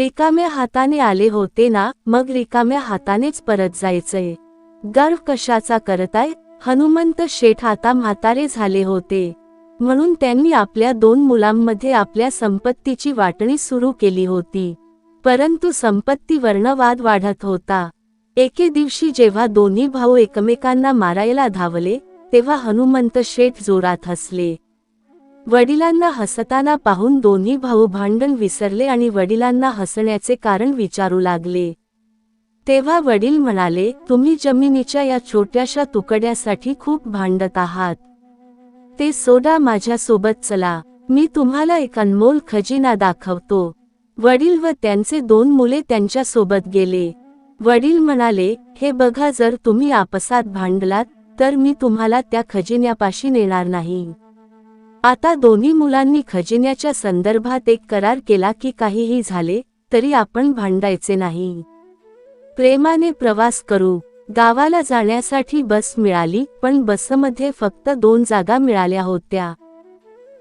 रिकाम्या हाताने आले होते ना मग रिकाम्या हातानेच परत जायचंय. गर्व कशाचा करताय? हनुमंत शेठ आता म्हातारे झाले होते. म्हणून त्यांनी आपल्या दोन मुलांमध्ये आपल्या संपत्तीची वाटणी सुरू केली होती. परंतु संपत्ती वाद वाढत होता. एके दिवशी जेव्हा दोन्ही भाऊ एकमेकांना मारायला धावले तेव्हा हनुमंत शेठ जोरात हसले. वडिलांना हसताना पाहून दोन्ही भाऊ भांडण विसरले आणि वडिलांना हसण्याचे कारण विचारू लागले. तेव्हा वडील म्हणाले तुम्ही जमिनीच्या या छोट्याशा तुकड्यासाठी खूप भांडत आहात. ते सोडा माझ्यासोबत चला. मी तुम्हाला एक अनमोल खजिना दाखवतो. वडील व त्यांचे दोन मुले त्यांच्यासोबत गेले. वडील म्हणाले हे बघा जर तुम्ही आपसात भांडलात तर मी तुम्हाला त्या खजिन्यापाशी नेणार नाही. आता दोन्ही मुलांनी खजिन्याच्या संदर्भात एक करार केला की काहीही झाले तरी आपण भांडायचे नाही. प्रेमाने प्रवास करू. गावाला जाण्यासाठी बस मिळाली पण बसमध्ये फक्त दोन जागा मिळाल्या होत्या.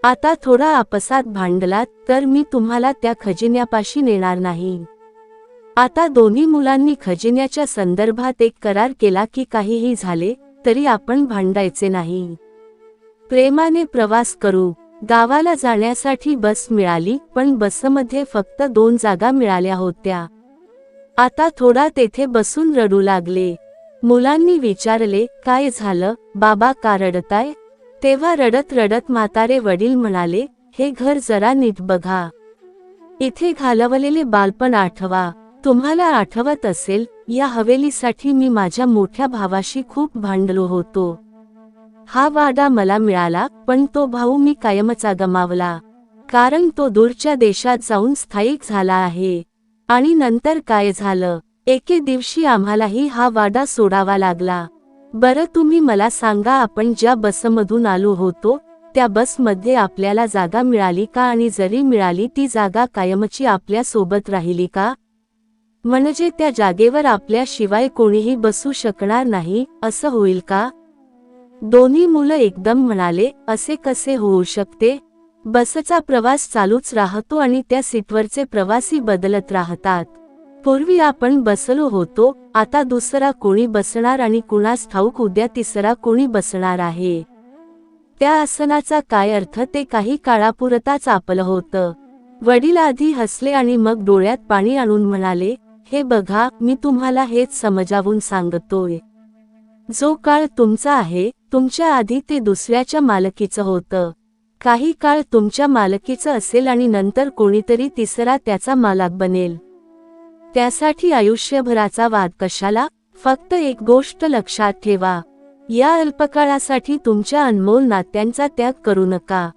आता थोडा आपसात भांडलात तर मी तुम्हाला त्या खजिन्यापाशी नेणार नाही. आता दोन्ही मुलांनी खजिन्याच्या संदर्भात एक करार केला की काहीही झाले तरी आपण भांडायचे नाही. प्रेमाने प्रवास करू. गावाला जाण्यासाठी बस मिळाली पण बसमध्ये फक्त दोन जागा मिळाल्या होत्या. आता थोडा तेथे बसून रडू लागले. मुलांनी विचारले काय झालं? बाबा का रडताय? तेव्हा रडत रडत म्हातारे वडील म्हणाले हे घर जरा नीट बघा. इथे घालवलेले बालपण आठवा. तुम्हाला आठवत असेल या हवेलीसाठी मी माझ्या मोठ्या भावाशी खूप भांडलो होतो. हा वाडा मला मिळाला पण तो भाऊ मी कायमचा गमावला. कारण तो दूरच्या देशात जाऊन स्थायिक झाला आहे. आणि नंतर काय झालं? एके दिवशी आम्हालाही हा वाडा सोडावा लागला. बरं तुम्ही मला सांगा आपण ज्या बसमधून आलो होतो त्या बसमध्ये आपल्याला जागा मिळाली का आणि जरी मिळाली ती जागा कायमची आपल्यासोबत राहिली का? म्हणजे त्या जागेवर आपल्याशिवाय कोणीही बसू शकणार नाही असं होईल का? दोन्ही मुलं एकदम म्हणाले असे कसे होऊ शकते? बसचा प्रवास चालूच राहतो आणि त्या सीटवरचे प्रवासी बदलत राहतात. पूर्वी आपण बसलो होतो आता दुसरा कोणी बसणार आणि कुणास ठाऊक उद्या तिसरा कोणी बसणार आहे. त्या आसनाचा काय अर्थ? ते काही काळापुरताच आपलं होतं. वडील आधी हसले आणि मग डोळ्यात पाणी आणून म्हणाले हे बघा मी तुम्हाला हेच समजावून सांगतोय. जो काळ तुमचा आहे तुमच्या आधी ते दुसऱ्याच्या मालकीचं होतं. काही काळ तुमच्या मालकीचं असेल आणि नंतर कोणीतरी तिसरा त्याचा मालक बनेल. त्यासाठी आयुष्यभराचा वाद कशाला? फक्त एक गोष्ट लक्षात ठेवा. या अल्पकाळासाठी तुमच्या अनमोल नात्यांचा त्याग करू नका.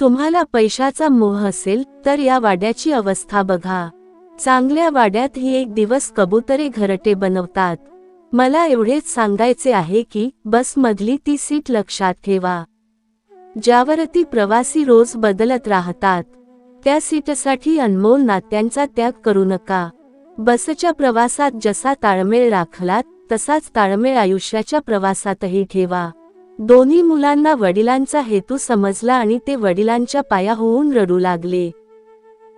तुम्हाला पैशाचा मोह असेल तर या वाड्याची अवस्था बघा. चांगल्या वाड्यात ही एक दिवस कबुतरे घरटे बनवतात. मला एवढेच सांगायचे आहे की बसमधली ती सीट लक्षात ठेवा. ज्यावरती प्रवासी रोज बदलत राहतात त्या सीटसाठी अनमोल नात्यांचा त्याग करू नका. बसच्या प्रवासात जसा ताळमेळ राखलात तसाच ताळमेळ आयुष्याच्या प्रवासातही ठेवा. दोन्ही मुलांना वडिलांचा हेतू समजला आणि ते वडिलांच्या पाया होऊन रडू लागले.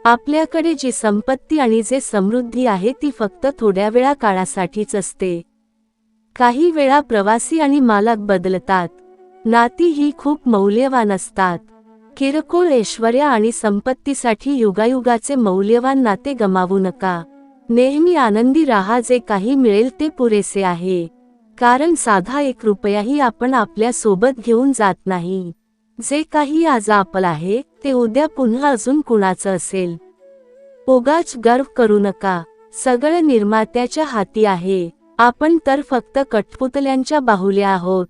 आपल्याकडे जी संपत्ती आणि जे समृद्धी आहे ती फक्त थोड्या वेळा काळासाठीच असते. काही वेळा प्रवासी आणि मालक बदलतात. नाती ही खूप मौल्यवान असतात. किरकोळ ऐश्वर्या आणि संपत्तीसाठी युगायुगाचे मौल्यवान नाते गमावू नका. नेहमी आनंदी राहा जे काही मिळेल ते पुरेसे आहे. कारण साधा एक रुपयाही आपण आपल्यासोबत घेऊन जात नाही. जे काही आज आपलं आहे ते उद्या पुन्हा अजून कुणाचं असेल? उगाच गर्व करू नका. सगळं निर्मात्याच्या हाती आहे. आपण तर फक्त कठपुतल्यांच्या बाहुल्या आहोत.